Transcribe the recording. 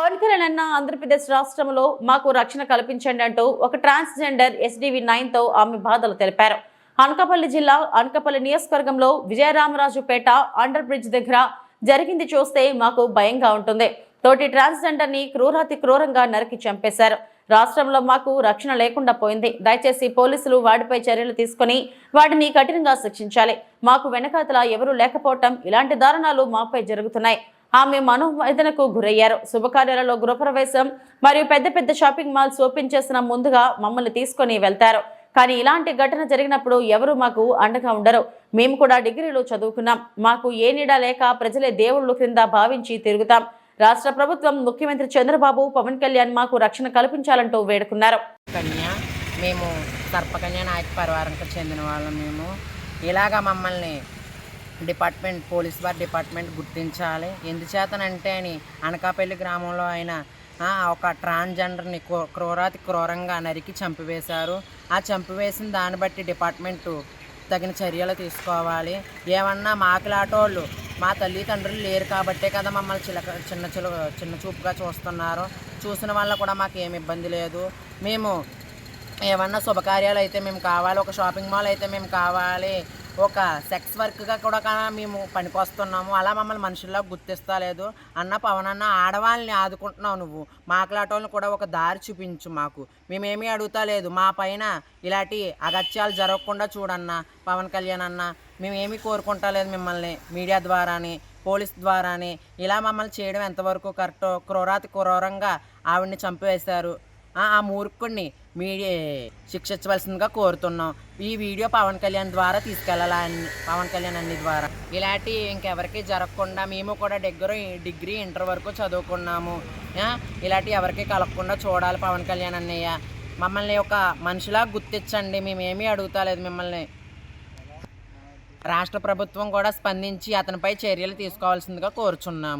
పవన్ కళ్యాణ్ అన్న ఆంధ్రప్రదేశ్ రాష్ట్రంలో మాకు రక్షణ కల్పించండి అంటూ ఒక ట్రాన్స్జెండర్ ఎస్డివి నైన్తో ఆమె బాధలు తెలిపారు. అనకాపల్లి జిల్లా అనకాపల్లి నియోజకవర్గంలో విజయరామరాజుపేట అండర్ బ్రిడ్జ్ దగ్గర జరిగింది చూస్తే మాకు భయంగా ఉంటుంది. తోటి ట్రాన్స్జెండర్ని క్రూరాతి క్రూరంగా నరికి చంపేశారు. రాష్ట్రంలో మాకు రక్షణ లేకుండా పోయింది. దయచేసి పోలీసులు వాడిపై చర్యలు తీసుకొని వాటిని కఠినంగా శిక్షించాలి. మాకు వెనకాతల ఎవరూ లేకపోవటం ఇలాంటి దారుణాలు మాపై జరుగుతున్నాయి. ఆమె మనోవేదనకు గురయ్యారు. శుభకార్యాలలో గృహప్రవేశం మరియు పెద్ద పెద్ద షాపింగ్ మాల్స్ ఓపెన్ చేసిన ముందుగా మమ్మల్ని తీసుకొని వెళ్తారు. కానీ ఇలాంటి ఘటన జరిగినప్పుడు ఎవరు మాకు అండగా ఉండరు. మేము కూడా డిగ్రీలో చదువుకున్నాం. మాకు ఏ నీడ లేక ప్రజలే దేవుళ్ళు క్రింద భావించి తిరుగుతాం. రాష్ట్ర ప్రభుత్వం ముఖ్యమంత్రి చంద్రబాబు పవన్ కళ్యాణ్ మాకు రక్షణ కల్పించాలంటూ వేడుకున్నారు. కన్య మేము సర్పకన్య నాయక పరివారంకి చెందిన వాళ్ళం మేము. ఇలాగా మమ్మల్ని డిపార్ట్మెంట్ పోలీస్ వారి డిపార్ట్మెంట్ గుర్తించాలి. ఎందుచేతనంటే అని అనకాపల్లి గ్రామంలో ఆయన ఒక ట్రాన్స్జెండర్ని క్రూ- క్రూరాతి క్రూరంగా నరికి చంపివేశారు. ఆ చంపివేసిన దాన్ని బట్టి డిపార్ట్మెంటు తగిన చర్యలు తీసుకోవాలి. ఏమన్నా మాకులాటోళ్ళు మా తల్లిదండ్రులు లేరు కాబట్టే కదా మమ్మల్ని చిలక చిన్న చిలు చిన్న చూపుగా చూస్తున్నారు. చూసిన వల్ల కూడా మాకు ఏమి ఇబ్బంది లేదు. మేము ఏమన్నా శుభకార్యాలు అయితే మేము కావాలి ఒక షాపింగ్ మాల్ అయితే మేము కావాలి ఒక సెక్స్ వర్క్గా కూడా మేము పనికొస్తున్నాము. అలా మమ్మల్ని మనుషుల్లా గుర్తిస్తలేదు. అన్న పవన్ అన్న ఆడవాళ్ళని ఆదుకుంటున్నావు నువ్వు. మాట్లాడటోళ్ళని కూడా ఒక దారి చూపించు మాకు. మేమేమీ అడుగుతా లేదు మా పైన ఇలాంటి అగత్యాలు జరగకుండా చూడన్న పవన్ కళ్యాణ్ అన్న. మేమేమీ కోరుకుంటా లేదు మిమ్మల్ని. మీడియా ద్వారాని పోలీస్ ద్వారాని. ఇలా మమ్మల్ని చేయడం ఎంతవరకు కరెక్టో క్రూరాతి క్రూరంగా ఆవిడ్ని చంపివేశారు. ఆ మూర్ఖుడిని మీ శిక్షించవలసిందిగా కోరుతున్నాం. ఈ వీడియో పవన్ కళ్యాణ్ ద్వారా తీసుకెళ్ళాలని పవన్ కళ్యాణ్ అన్ని ద్వారా. ఇలాంటి ఇంకెవరికి జరగకుండా మేము కూడా డిగ్రీ డిగ్రీ ఇంటర్ వరకు చదువుకున్నాము. ఇలాంటి ఎవరికి కలగకుండా చూడాలి పవన్ కళ్యాణ్ అన్నయ్య. మమ్మల్ని ఒక మనిషిలా గుర్తించండి. మేమేమీ అడుగుతాలేదు మిమ్మల్ని. రాష్ట్ర ప్రభుత్వం కూడా స్పందించి అతనిపై చర్యలు తీసుకోవాల్సిందిగా కోరుచున్నాము.